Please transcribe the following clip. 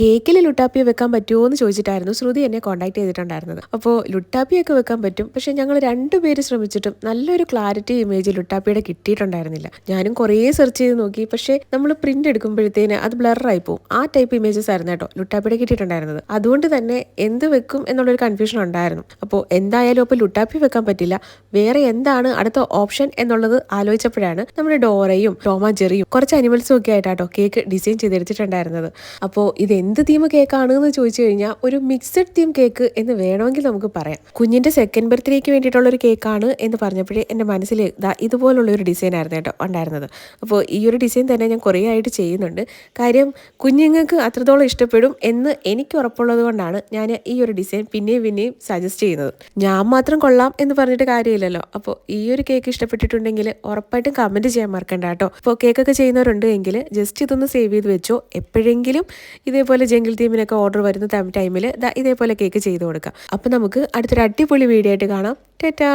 കേക്കിൽ ലുട്ടാപ്പിയ വെക്കാൻ പറ്റുമോ എന്ന് ചോദിച്ചിട്ടായിരുന്നു ശ്രുതി എന്നെ കോൺടാക്ട് ചെയ്തിട്ടുണ്ടായിരുന്നത്. അപ്പോൾ ലുട്ടാപ്പിയൊക്കെ വെക്കാൻ പറ്റും. പക്ഷേ ഞങ്ങൾ രണ്ടുപേര് ശ്രമിച്ചിട്ടും നല്ലൊരു ക്ലാരിറ്റി ഇമേജ് ലുട്ടാപ്പിയുടെ കിട്ടിയിട്ടുണ്ടായിരുന്നില്ല. ഞാനും കുറേ സെർച്ച് ചെയ്ത് നോക്കി. പക്ഷേ നമ്മൾ പ്രിന്റ് എടുക്കുമ്പോഴത്തേന് അത് ബ്ലറായി പോകും ആ ടൈപ്പ് ഇമേജസ് ആയിരുന്നു കേട്ടോ ലുട്ടാപ്പിയുടെ കിട്ടിയിട്ടുണ്ടായിരുന്നത്. അതുകൊണ്ട് തന്നെ എന്ത് വെക്കും എന്നുള്ളൊരു കൺഫ്യൂഷൻ ഉണ്ടായിരുന്നു. അപ്പോൾ എന്തായാലും അപ്പോൾ ലുട്ടാപ്പി വെക്കാൻ പറ്റില്ല. വേറെ എന്താണ് അടുത്ത ഓപ്ഷൻ എന്നുള്ളത് ആലോചിച്ചപ്പോഴാണ് നമ്മുടെ ഡോറയും ടോമാ ജെറിയും കുറച്ച് അനിമൽസും ഒക്കെ ആയിട്ടാട്ടോ കേക്ക് ഡിസൈൻ ചെയ്തെടുത്തിട്ടുണ്ടായിരുന്നത്. അപ്പോൾ ഇത് എന്ത് തീം കേക്കാണ് എന്ന് ചോദിച്ചു കഴിഞ്ഞാൽ ഒരു മിക്സഡ് തീം കേക്ക് എന്ന് വേണമെങ്കിൽ നമുക്ക് പറയാം. കുഞ്ഞിന്റെ സെക്കൻഡ് ബർത്ത്ഡേക്ക് വേണ്ടിയിട്ടുള്ള ഒരു കേക്കാണ് എന്ന് പറഞ്ഞപ്പോഴേ എന്റെ മനസ്സിൽ ഇതാ ഇതുപോലുള്ള ഒരു ഡിസൈൻ ആയിരുന്നു കേട്ടോ ഉണ്ടായിരുന്നത്. അപ്പോൾ ഈ ഒരു ഡിസൈൻ തന്നെ ഞാൻ കുറേ ആയിട്ട് ചെയ്യുന്നുണ്ട്. കാര്യം കുഞ്ഞുങ്ങൾക്ക് അത്രത്തോളം ഇഷ്ടപ്പെടും എന്ന് എനിക്ക് ഉറപ്പുള്ളത് കൊണ്ടാണ് ഞാൻ ഈ ഒരു ഡിസൈൻ പിന്നെയും പിന്നെയും സജസ്റ്റ് ചെയ്യുന്നത്. ഞാൻ മാത്രം കൊള്ളാം എന്ന് പറഞ്ഞിട്ട് കാര്യമില്ലല്ലോ. അപ്പോൾ ഈ ഒരു കേക്ക് ഇഷ്ടപ്പെട്ടിട്ടുണ്ടെങ്കിൽ ഉറപ്പായിട്ടും കമന്റ് ചെയ്യാൻ മറക്കണ്ട കേട്ടോ. അപ്പോൾ കേക്കൊക്കെ ചെയ്യുന്നവരുണ്ട് എങ്കിൽ ജസ്റ്റ് ഇതൊന്ന് സേവ് ചെയ്ത് വെച്ചോ. എപ്പോഴെങ്കിലും ഇതേപോലെ ജംഗിൾ തീമിനൊക്കെ ഓർഡർ വരുന്ന ടൈമിൽ ഇതേപോലെ കേക്ക് ചെയ്ത് കൊടുക്കാം. അപ്പോൾ നമുക്ക് അടുത്തൊരു അടിപൊളി വീഡിയോ ആയിട്ട് കാണാം. ടാറ്റാ!